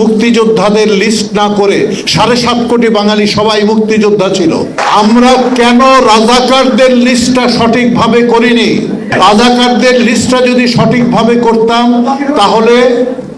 মুক্তিযোদ্ধাদের লিস্ট না করে সাড়ে সাত কোটি বাঙালি সবাই মুক্তিযোদ্ধা ছিল। আমরা কেন রাজাকারদের লিস্টটা সঠিকভাবে করিনি? রাজাকারদের লিস্টটা যদি সঠিকভাবে করতাম, তাহলে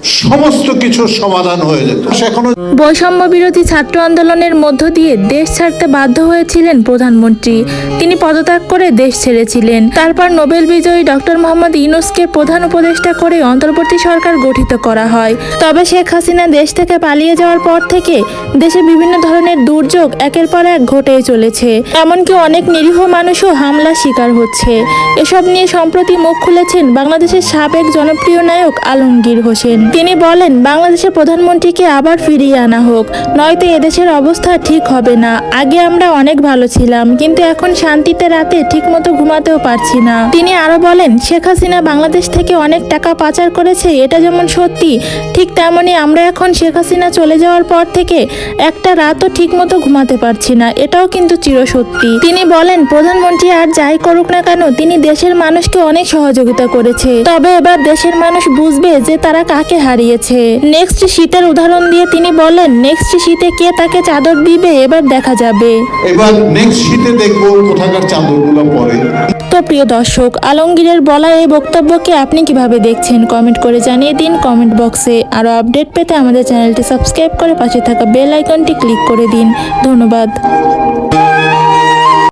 সমস্ত কিছুর সমাধান হয়ে যেত। এখনও বৈষম্য বিরোধী ছাত্র আন্দোলনের মধ্য দিয়ে দেশ ছাড়তে বাধ্য হয়েছিলেন প্রধানমন্ত্রী। তিনি পদত্যাগ করে দেশ ছেড়েছিলেন। তারপর নোবেল বিজয়ী ডক্টর মোহাম্মদ ইউনুসকে প্রধান উপদেষ্টা করে অন্তর্বর্তী সরকার গঠিত করা হয়। তবে শেখ হাসিনা দেশ থেকে পালিয়ে যাওয়ার পর থেকে দেশে বিভিন্ন ধরনের দুর্যোগ একের পর এক ঘটেই চলেছে। এমনকি অনেক নিরীহ মানুষও হামলার শিকার হচ্ছে। এসব নিয়ে সম্প্রতি মুখ খুলেছেন বাংলাদেশের সাবেক জনপ্রিয় নায়ক আলমগীর হোসেন। তিনি বলেন, বাংলাদেশের প্রধানমন্ত্রীকে আবার ফিরিয়ে আনা হোক, নয়তো এদেশের অবস্থা ঠিক হবে না। আগে আমরা অনেক ভালো ছিলাম, কিন্তু এখন শান্তিতে রাতে ঠিকমতো ঘুমাতেও পারছি না। তিনি আরও বলেন, শেখ হাসিনা বাংলাদেশ থেকে অনেক টাকা পাচার করেছে, এটা যেমন সত্যি, ঠিক তেমনি আমরা এখন শেখ হাসিনা চলে যাওয়ার পর থেকে একটা রাতও ঠিকমতো ঘুমাতে পারছি না, এটাও কিন্তু চিরসত্যি। তিনি বলেন, প্রধানমন্ত্রী আর যাই করুক না কেন, তিনি দেশের মানুষকে অনেক সহযোগিতা করেছে। তবে এবার দেশের মানুষ বুঝবে যে তারা কাকে হারিয়েছে। নেক্সট শীতের উদাহরণ দিয়ে তিনি বলেন নেক্সট শীতে কে তাকে চাদর দিবে? এবার দেখা যাবে। এবার নেক্সট শীতে দেখব কোথাকার চাদরগুলো পরে। তো প্রিয় দর্শক আলমগীরের বলা এই বক্তব্যকে আপনি কীভাবে দেখছেন? কমেন্ট করে জানিয়ে দিন কমেন্ট বক্সে। আরও আপডেট পেতে আমাদের চ্যানেলটি সাবস্ক্রাইব করে পাশে থাকা বেল আইকনটি ক্লিক করে দিন। ধন্যবাদ।